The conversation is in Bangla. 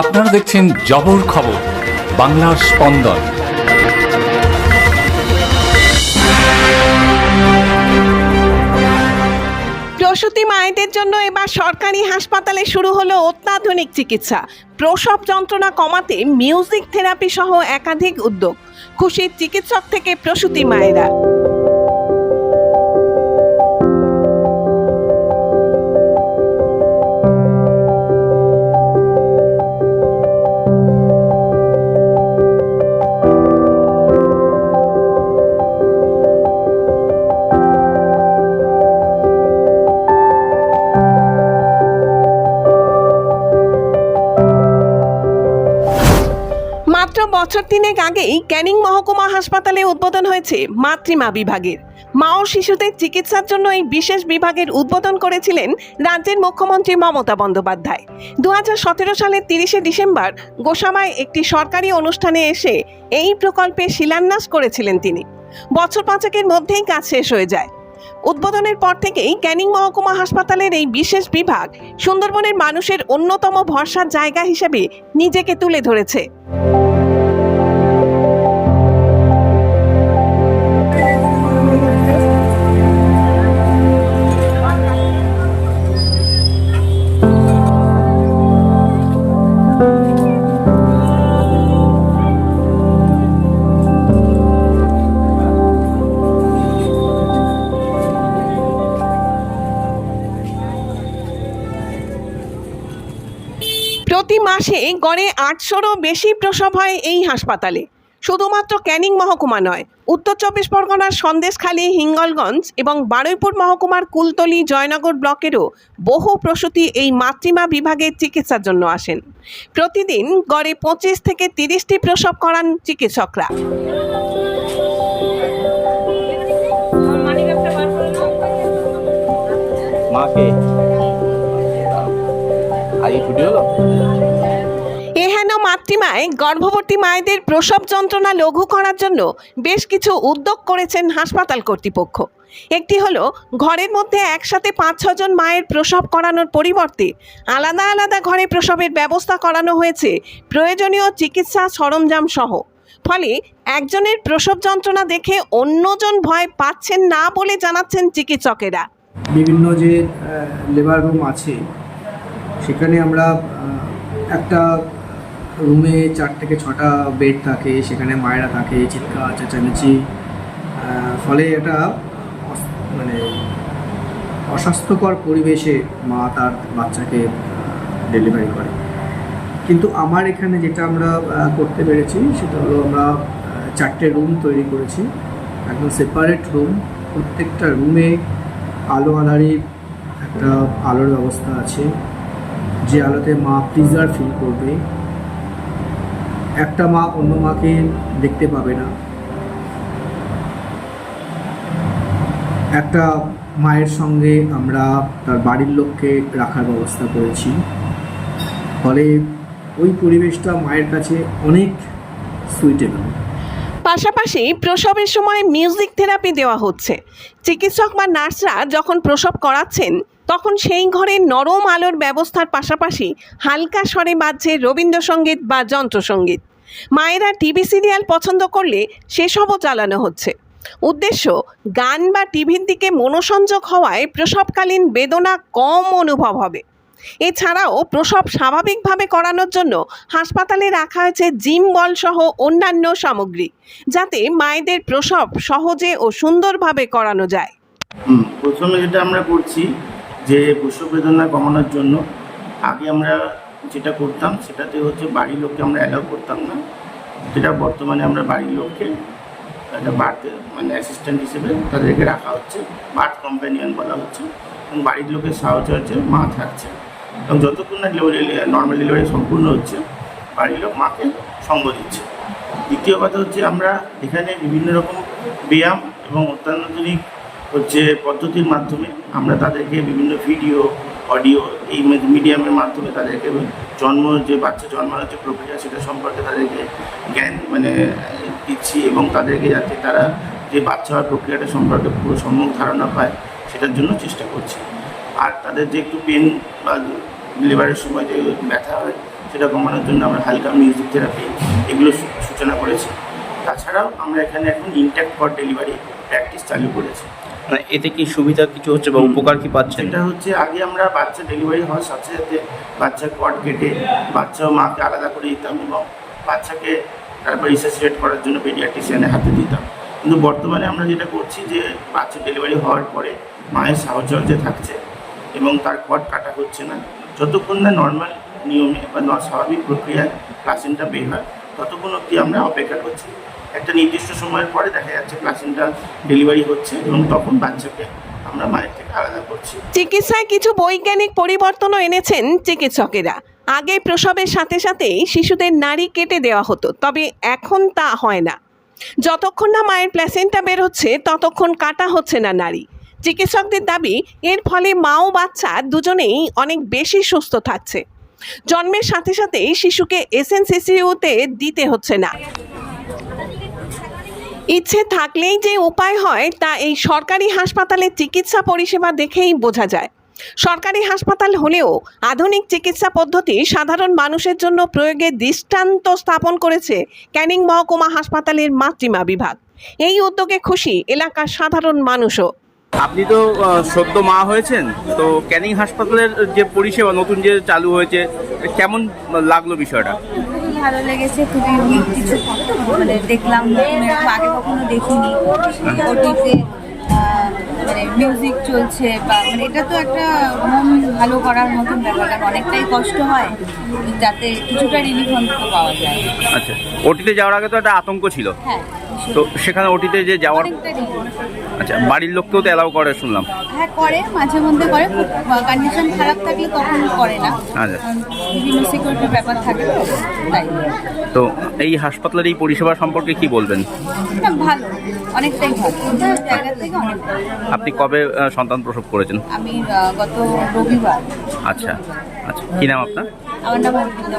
আপনারা দেখছেন জবর খবর, বাংলার স্পন্দন। প্রসূতি মায়েদের জন্য এবার সরকারি হাসপাতালে শুরু হলো অত্যাধুনিক চিকিৎসা। প্রসব যন্ত্রণা কমাতে মিউজিক থেরাপি সহ একাধিক উদ্যোগ। খুশির চিকিৎসক থেকে প্রসূতি মায়েরা। বছর তিনেক আগেই ক্যানিং মহকুমা হাসপাতালে উদ্বোধন হয়েছে মাতৃমা বিভাগের। মা ও শিশুদের চিকিৎসার জন্য এই বিশেষ বিভাগের উদ্বোধন করেছিলেন রাজ্যের মুখ্যমন্ত্রী মমতা বন্দ্যোপাধ্যায়। দুহাজার সতেরো সালের তিরিশে ডিসেম্বর গোসামায় একটি সরকারি অনুষ্ঠানে এসে এই প্রকল্পে শিলান্যাস করেছিলেন তিনি। বছর পাঁচেকের মধ্যেই কাজ শেষ হয়ে যায়। উদ্বোধনের পর থেকেই ক্যানিং মহকুমা হাসপাতালের এই বিশেষ বিভাগ সুন্দরবনের মানুষের অন্যতম ভরসার জায়গা হিসেবে নিজেকে তুলে ধরেছে। প্রতি মাসে গড়ে আটশোরও বেশি প্রসব হয় এই হাসপাতালে। শুধুমাত্র ক্যানিং মহকুমা নয়, উত্তর চব্বিশ পরগনার সন্দেশখালী, হিঙ্গলগঞ্জ এবং বারুইপুর মহকুমার কুলতলি, জয়নগর ব্লকেরও বহু প্রসূতি এই মাতৃমা বিভাগের চিকিৎসার জন্য আসেন। প্রতিদিন গড়ে পঁচিশ থেকে তিরিশটি প্রসব করান চিকিৎসকরা। মাকে ছুটি হলো এহেন মাতৃমায় গর্ভবতী মায়েদের প্রসব যন্ত্রণা লঘু করার জন্য বেশ কিছু উদ্যোগ করেছেন হাসপাতাল কর্তৃপক্ষ। একটি হলো ঘরের মধ্যে একসাথে পাঁচ ছজন মায়ের প্রসব করানোর পরিবর্তে আলাদা আলাদা ঘরে প্রসবের ব্যবস্থা করানো হয়েছে প্রয়োজনীয় চিকিৎসা সরঞ্জাম সহ। ফলে একজনের প্রসব যন্ত্রণা দেখে অন্যজন ভয় পাচ্ছেন না বলে জানাচ্ছেন চিকিৎসকেরা। বিভিন্ন যে লেবার রুম আছে সেখানে আমরা একটা রুমে চার থেকে ছটা বেড থাকে, সেখানে মায়েরা থাকে, চিৎকার, চেঁচামেচি ফলে এটা মানে অস্বাস্থ্যকর পরিবেশে মা তার বাচ্চাকে ডেলিভারি করে। কিন্তু আমার এখানে যেটা আমরা করতে পেরেছি, সেটা হলো আমরা চারটে রুম তৈরি করেছি, একদম সেপারেট রুম প্রত্যেকটা রুমে আলো আধারির একটা আলোর ব্যবস্থা আছে। যে আলোতে মা প্রিজার ফিল করবে, একটা মা অন্য মাকে দেখতে পাবে না। একটা মায়ের সঙ্গে আমরা তার বাড়ির লোককে রাখার ব্যবস্থা করেছি। ফলে ওই পরিবেশটা মায়ের কাছে অনেক সুইটেবল পাশাপাশি প্রসবের সময় মিউজিক থেরাপি দেওয়া হচ্ছে। চিকিৎসক বা নার্সরা যখন প্রসব করাচ্ছেন তখন সেই ঘরে নরম আলোর ব্যবস্থার পাশাপাশি হালকা স্বরে বাজছে রবীন্দ্রসঙ্গীত বা যন্ত্রসঙ্গীত। মায়েরা টিভি সিরিয়াল পছন্দ করলে সেসবও চালানো হচ্ছে। উদ্দেশ্য, গান বা টিভির দিকে মনোসংযোগ হওয়ায় প্রসবকালীন বেদনা কম অনুভব হবে। এছাড়াও প্রসব স্বাভাবিকভাবে করানোর জন্য হাসপাতালে রাখা হয়েছে জিম বল সহ অন্যান্য সামগ্রী, যাতে মায়েদের প্রসব সহজে ও সুন্দরভাবে করানো যায়। প্রথমে যেটা আমরা করছি যে প্রসব বেদনা কমানোর জন্য আগে আমরা যেটা করতাম সেটাতে হচ্ছে বাড়ির লোককে আমরা অ্যালাউ করতাম না। যেটা বর্তমানে আমরা বাড়ির লোককে একটা বার্থ মানে অ্যাসিস্ট্যান্ট হিসেবে তাদেরকে রাখা হচ্ছে। বার্থ কম্প্যানিয়ন বলা হচ্ছে। এবং বাড়ির লোকের সাহচর্যে মা থাকছে। এবং যতক্ষণ না ডেলিভারি নর্মাল ডেলিভারি সম্পূর্ণ হচ্ছে, বাড়ির লোক মাকে সঙ্গ দিচ্ছে। দ্বিতীয় কথা হচ্ছে আমরা এখানে বিভিন্ন রকম ব্যায়াম এবং অত্যাধুনিক হচ্ছে পদ্ধতির মাধ্যমে আমরা তাদেরকে বিভিন্ন ভিডিও অডিও এই মিডিয়ামের মাধ্যমে তাদেরকে জন্ম, যে বাচ্চা জন্মানোর যে প্রক্রিয়া সেটা সম্পর্কে তাদেরকে জ্ঞান মানে দিচ্ছি এবং তাদেরকে যাতে তারা যে বাচ্চা হওয়ার প্রক্রিয়াটা সম্পর্কে পুরো সম্যক ধারণা পায়, সেটার জন্য চেষ্টা করছি। আর তাদের যে একটু পেন বা ডেলিভারির সময় যে ব্যথা হয়, সেটা কমানোর জন্য আমরা হালকা মিউজিক থেরাপি এগুলো সূচনা করেছি। তাছাড়াও আমরা এখানে এখন ইনট্যাক্ট ফর ডেলিভারি প্র্যাকটিস চালু করেছি। মানে এতে কি সুবিধা কিছু হচ্ছে বা উপকার কি পাচ্ছেন? এটা হচ্ছে আগে আমরা বাচ্চা ডেলিভারি হওয়ার সাথে সাথে বাচ্চার কট কেটে বাচ্চা ও মাকে আলাদা করে দিতাম এবং বাচ্চাকে তারপর রিসার্চিয়েট করার জন্য পেডিয়াট্রিশিয়ানের হাতে দিতাম। কিন্তু বর্তমানে আমরা যেটা করছি যে বাচ্চা ডেলিভারি হওয়ার পরে মায়ের সাহচর্যে থাকছে এবং তার কট কাটা হচ্ছে না। যতক্ষণ না নর্মাল নিয়মে বা স্বাভাবিক প্রক্রিয়ায় প্লাসেন্টা বের হয় ততক্ষণ অবধি আমরা অপেক্ষা করছি। একটা নির্দিষ্ট সময়ের পরে দেখা যাচ্ছে প্লাসেন্টা ডেলিভারি হচ্ছে এবং তখন বাচ্চাকে আমরা মায়ের থেকে আলাদা করছি। চিকিৎসায় কিছু বৈজ্ঞানিক পরিবর্তনও এনেছেন চিকিৎসকেরা। আগে প্রসবের সাথে সাথেই শিশুদের নাড়ি কেটে দেওয়া হতো, তবে এখন তা হয় না। যতক্ষণ না মায়ের প্ল্যাসেন্টা বের হচ্ছে, ততক্ষণ কাটা হচ্ছে না নারী চিকিৎসকদের দাবি, এর ফলে মা ও বাচ্চা দুজনেই অনেক বেশি সুস্থ থাকছে। জন্মের সাথে সাথেই শিশুকে এসএনসিসিউতে দিতে হচ্ছে না। ইচ্ছে থাকলেই যে উপায় হয়, তা এই সরকারি হাসপাতালে চিকিৎসা পরিষেবা দেখেই বোঝা যায়। সরকারি হাসপাতাল হলেও আধুনিক চিকিৎসা পদ্ধতি সাধারণ মানুষের জন্য প্রয়োগে দৃষ্টান্ত স্থাপন করেছে ক্যানিং মহকুমা হাসপাতালের মাতৃমা বিভাগ। এই উদ্যোগে খুশি এলাকার সাধারণ মানুষও। আপনি তো সদ্য মা হয়েছেন, তো ক্যানিং হাসপাতালের যে পরিষেবা নতুন যে চালু হয়েছে, কেমন লাগল বিষয়টা? ভালো লেগেছে খুবই ইউনিক কিছু মানে দেখলাম আগে কখনো দেখিনি। ওটিতে মানে মিউজিক চলছে বা মানে এটা তো একটা মন ভালো করার মতন ব্যাপার কারণ অনেকটাই কষ্ট হয় যাতে কিছুটা রিলিফ অন্তত পাওয়া যায়। আচ্ছা। ওটিতে যাওয়ার আগে তো একটা আতঙ্ক ছিল। হ্যাঁ। তো সেখানে ওটিতে যে যাওয়ার আচ্ছা বাড়ির লোককেও তো অ্যালাউ করে শুনলাম। হ্যাঁ করে মাঝে মধ্যে করে খুব কন্ডিশন খারাপ থাকলে তখন করে না। আচ্ছা। বিভিন্ন সিকিউরিটির ব্যাপার থাকে তো তাই। তো এই হাসপাতালের এই পরিষেবা সম্পর্কে কি বলবেন? না ভালো অনেকটাই ভালো। জায়গা থেকে অনেক আপনি কবে আহ, সন্তান প্রসব করেছেন? আমি আহ, গত রবিবার। আচ্ছা আচ্ছা। কি নাম আপনার? আমার নাম অর্পিতা